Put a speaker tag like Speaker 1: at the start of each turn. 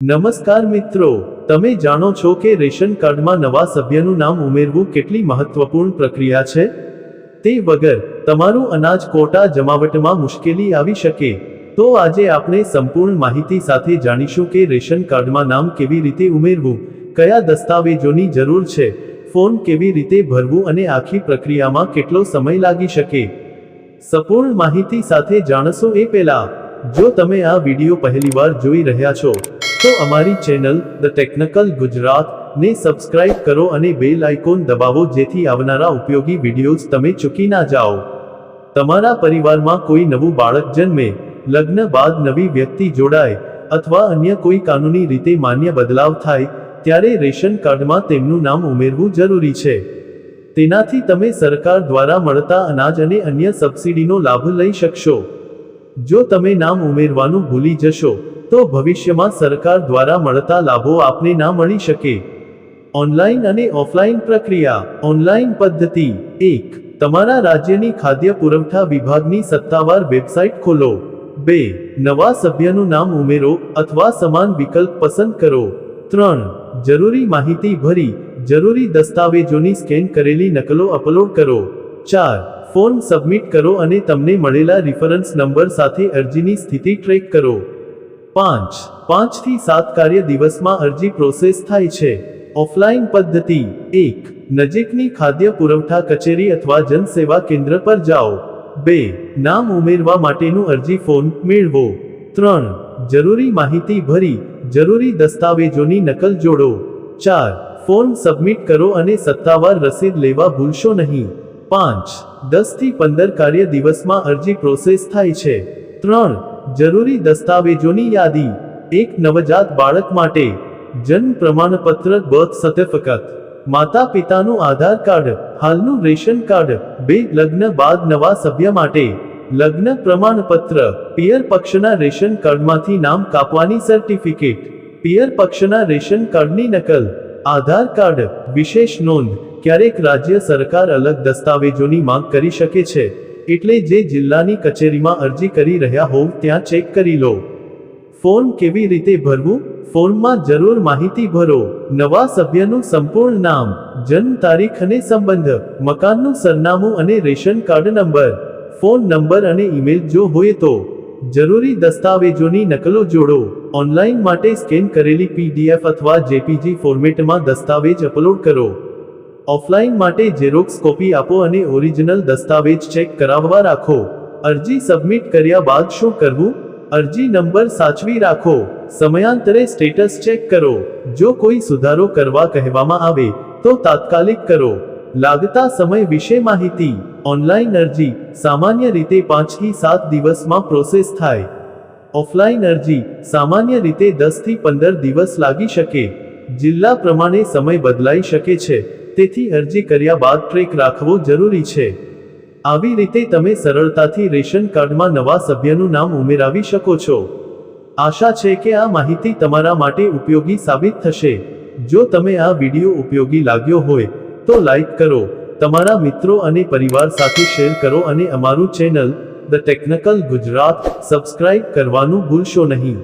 Speaker 1: નમસ્કાર મિત્રો, તમે જાણો છો કે રેશન કાર્ડમાં નવા સભ્યનું નામ ઉમેરવું કેટલી મહત્વપૂર્ણ પ્રક્રિયા છે? તે વગર તમારું અનાજ કોટા જમાવટમાં મુશ્કેલી આવી શકે. તો આજે આપણે સંપૂર્ણ માહિતી સાથે જાણીશું કે રેશન કાર્ડમાં નામ કેવી રીતે ઉમેરવું, કયા દસ્તાવેજોની જરૂર છે, ફોર્મ કેવી રીતે ભરવું અને આખી પ્રક્રિયામાં કેટલો સમય લાગી શકે. સંપૂર્ણ માહિતી સાથે જાણશો એ પહેલા, જો તમે આ વિડિયો પહેલીવાર જોઈ રહ્યા છો તો અમારી ચેનલ ધ ટેકનિકલ ગુજરાત ને સબસ્ક્રાઇબ કરો અને બેલ આઇકોન દબાવો જેથી આવનારા ઉપયોગી વિડીયોઝ તમે ચૂકી ના જાઓ. તમારા પરિવારમાં કોઈ નવું બાળક જન્મે, લગ્ન બાદ નવી વ્યક્તિ જોડાય અથવા અન્ય કોઈ કાનૂની રીતે માન્ય બદલાવ થાય, ત્યારે રેશન કાર્ડમાં તેમનું નામ ઉમેરવું જરૂરી છે. તેનાથી તમે સરકાર દ્વારા મળતા અનાજ અને અન્ય સબસિડીનો લાભ લઈ શકશો. જો તમે નામ ઉમેરવાનું ભૂલી જશો તો ભવિષ્યમાં સરકાર દ્વારા મળતા લાભો આપને ના મળી શકે. ઓનલાઈન અને ઓફલાઈન પ્રક્રિયા. ઓનલાઈન પદ્ધતિ. એક. તમારા રાજ્યની ખાદ્ય પુરવઠા વિભાગની સત્તાવાર વેબસાઇટ ખોલો. બે. નવા સભ્યનું નામ ઉમેરો અથવા સમાન વિકલ્પ પસંદ કરો. ત્રણ. જરૂરી માહિતી ભરી. જરૂરી દસ્તાવેજોની સ્કેન કરેલી નકલો અપલોડ કરો. ચાર. ફોર્મ સબમિટ કરો અને તમને મળેલા રેફરન્સ નંબર સાથે અરજીની સ્થિતિ ટ્રેક કરો. પાંચ. પાંચથી સાત કાર્ય દિવસમાં અરજી પ્રોસેસ થાય છે. ઓફલાઈન પદ્ધતિ. એક. નજીકની ખાદ્ય પુરવઠા કચેરી અથવા જનસેવા કેન્દ્ર પર જાઓ. બે. નામ ઉમેરવા માટેનું અરજી ફોર્મ મેળવો. ત્રણ. જરૂરી માહિતી ભરી. જરૂરી દસ્તાવેજોની નકલ જોડો. ચાર. ફોર્મ સબમિટ કરો અને સત્તાવાર રસીદ લેવા ભૂલશો નહીં. પાંચ. દસથી પંદર કાર્ય દિવસમાં અરજી પ્રોસેસ થાય છે. ત્રણ. જરૂરી દસ્તાવેજોની યાદી એક નવજાત બાળક માટે જન્મ પ્રમાણપત્ર બર્થ સર્ટિફિકેટ માતા પિતાનું આધાર કાર્ડ, હાલનું રેશન કાર્ડ, બે લગ્ન બાદ નવા સભ્ય માટે લગ્ન પ્રમાણપત્ર, પિયર પક્ષના રેશન કાર્ડમાંથી નામ કાપવાની સર્ટિફિકેટ પિયર પક્ષના રેશન કાર્ડની નકલ, આધાર કાર્ડ, વિશેષ નોંધ, ક્યારેક રાજ્ય સરકાર અલગ દસ્તાવેજોની માંગ કરી શકે છે. એટલે જે જિલ્લાની કચેરીમાં અરજી કરી રહ્યા હોવ ત્યાં ચેક કરી લો. ફોર્મ કેવી રીતે ભરવું? ફોર્મમાં જરૂર માહિતી ભરો. નવા સભ્યનું સંપૂર્ણ નામ, જન્મ તારીખ અને સંબંધ, મકાનનું સરનામું અને ration card number, phone number અને ઈમેલ જો હોય તો. જરૂરી દસ્તાવેજોની નકલો જોડો. ઓનલાઈન માટે સ્કેન કરેલી પીડીએફ અથવા જેપીજી ફોર્મેટમાં દસ્તાવેજ અપલોડ કરો. ઓફલાઈન માટે ઝેરોક્સ કોપી આપો અને ઓરિજિનલ દસ્તાવેજ ચેક કરાવવા રાખો. અરજી સબમિટ કર્યા બાદ શું કરવું? અરજી નંબર સાચવી રાખો. સમયાંતરે સ્ટેટસ ચેક કરો. જો કોઈ સુધારો કરવા કહેવામાં આવે, તો તાત્કાલિક કરો. લાગતા સમય વિશે માહિતી. ઓનલાઈન અરજી સામાન્ય રીતે પાંચથી સાત દિવસમાં પ્રોસેસ થાય. ઓફલાઈન અરજી સામાન્ય રીતે દસથી પંદર દિવસ લાગી શકે. જિલ્લા પ્રમાણે સમય બદલાઈ શકે છે. તેથી અરજી કર્યા બાદ ટ્રેક રાખવો જરૂરી છે. આવી રીતે તમે સરળતાથી રેશન કાર્ડમાં નવા સભ્યનું નામ ઉમેરાવી શકો છો. આશા છે કે આ માહિતી તમારા માટે ઉપયોગી સાબિત થશે. જો તમે આ વીડિયો ઉપયોગી લાગ્યો હોય, તો લાઈક કરો, તમારા મિત્રો અને પરિવાર સાથે શેર કરો અને અમારું channel the technical Gujarat subscribe કરવાનું ભૂલશો નહીં.